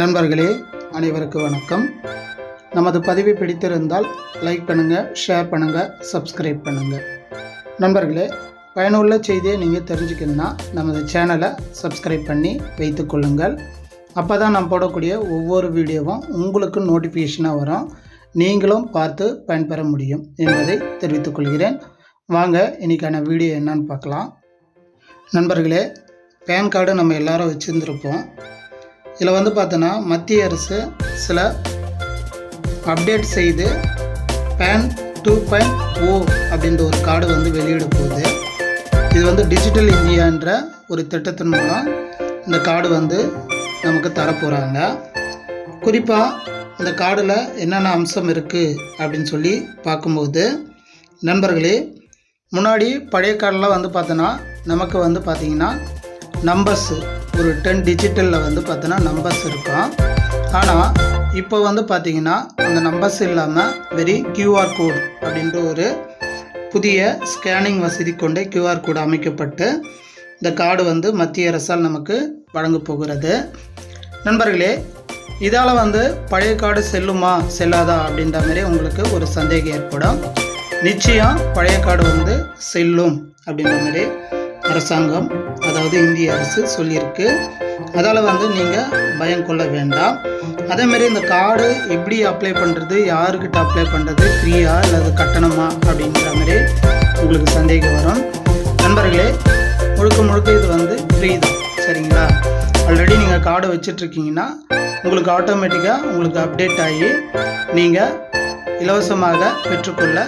நண்பர்களே அனைவருக்கு வணக்கம். நமது பதிவை பிடித்திருந்தால் லைக் பண்ணுங்கள் ஷேர் பண்ணுங்கள் சப்ஸ்கிரைப் பண்ணுங்கள் நண்பர்களே பயனுள்ள செய்தியை நீங்கள் தெரிஞ்சுக்கணுன்னா நமது சேனலை சப்ஸ்கிரைப் பண்ணி வைத்துக்கொள்ளுங்கள் அப்போ தான் நான் போடக்கூடிய ஒவ்வொரு வீடியோவும் உங்களுக்கு நோட்டிஃபிகேஷனாக வரும். நீங்களும் பார்த்து பயன்பெற முடியும் என்பதை தெரிவித்துக்கொள்கிறேன் வாங்க இன்றைக்கான வீடியோ என்னன்னு பார்க்கலாம். நண்பர்களே பேன் கார்டு நம்ம எல்லாரும் வச்சுருந்துருப்போம். இதில் வந்து பார்த்தோன்னா மத்திய அரசு சில அப்டேட் செய்து பேன் டூ பாயிண்ட் ஓ அப்படின்ற ஒரு கார்டு வந்து வெளியிட போகுது. இது வந்து டிஜிட்டல் இந்தியான்ற ஒரு திட்டத்தின் மூலம் இந்த கார்டு வந்து நமக்கு தரப்போகிறாங்க குறிப்பாக இந்த கார்டில் என்னென்ன அம்சம் இருக்குது அப்படின்னு சொல்லி பார்க்கும்போது நண்பர்களே முன்னாடி பழைய கார்டெலாம் வந்து பார்த்தோன்னா நமக்கு வந்து பார்த்திங்கன்னா நம்பர்ஸு ஒரு டென் டிஜிட்டலில் வந்து பார்த்தோன்னா நம்பர்ஸ் இருக்கும். ஆனால் இப்போ வந்து பார்த்திங்கன்னா அந்த நம்பர்ஸ் இல்லாமல் வெரி கியூஆர் கோட் அப்படின்ற ஒரு புதிய ஸ்கேனிங் வசதி கொண்ட கியூஆர் கோடு அமைக்கப்பட்டு இந்த கார்டு வந்து மத்திய அரசால் நமக்கு வழங்க போகிறது. நண்பர்களே இதால் வந்து பழைய கார்டு செல்லுமா செல்லாதா அப்படின்ற மாதிரி உங்களுக்கு ஒரு சந்தேகம் ஏற்படும். நிச்சயம் பழைய கார்டு வந்து செல்லும் அப்படின்ற மாதிரி அரசாங்கம் அதாவது இந்திய அரசு சொல்லியிருக்கு. அதால் வந்து நீங்கள் பயம் கொள்ள வேண்டாம். அதேமாரி இந்த கார்டு எப்படி அப்ளை பண்ணுறது யாருக்கிட்ட அப்ளை பண்ணுறது ஃப்ரீயா அல்லது கட்டணமா அப்படின்ற மாதிரி உங்களுக்கு சந்தேகம் வரும். நண்பர்களே முழுக்க முழுக்க இது வந்து ஃப்ரீ தான் சரிங்களா? ஆல்ரெடி நீங்கள் கார்டு வச்சிட்ருக்கீங்கன்னா உங்களுக்கு ஆட்டோமேட்டிக்காக உங்களுக்கு அப்டேட் ஆகி நீங்கள் இலவசமாக பெற்றுக்கொள்ள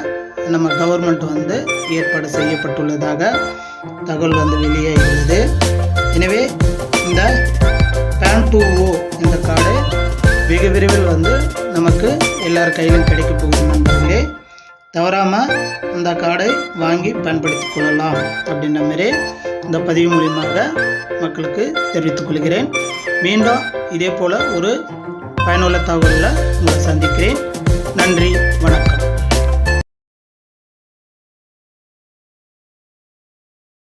நம்ம கவர்மெண்ட் வந்து ஏற்பாடு செய்யப்பட்டுள்ளதாக தகவல் வந்து வெளியே இருந்தது எனவே இந்த பேன் டூ ஓ இந்த கார்டு வெகு விரைவில் வந்து நமக்கு எல்லார் கையிலும் கிடைக்க போகும் நண்பர்களே தவறாமல் இந்த கார்டை வாங்கி பயன்படுத்திக் கொள்ளலாம் அப்படின்ற மாதிரி இந்த பதிவு மூலியமாக மக்களுக்கு தெரிவித்துக் கொள்கிறேன். மீண்டும் இதே போல் ஒரு பயனுள்ள தகவலில் உங்களை சந்திக்கிறேன். நன்றி வணக்கம்.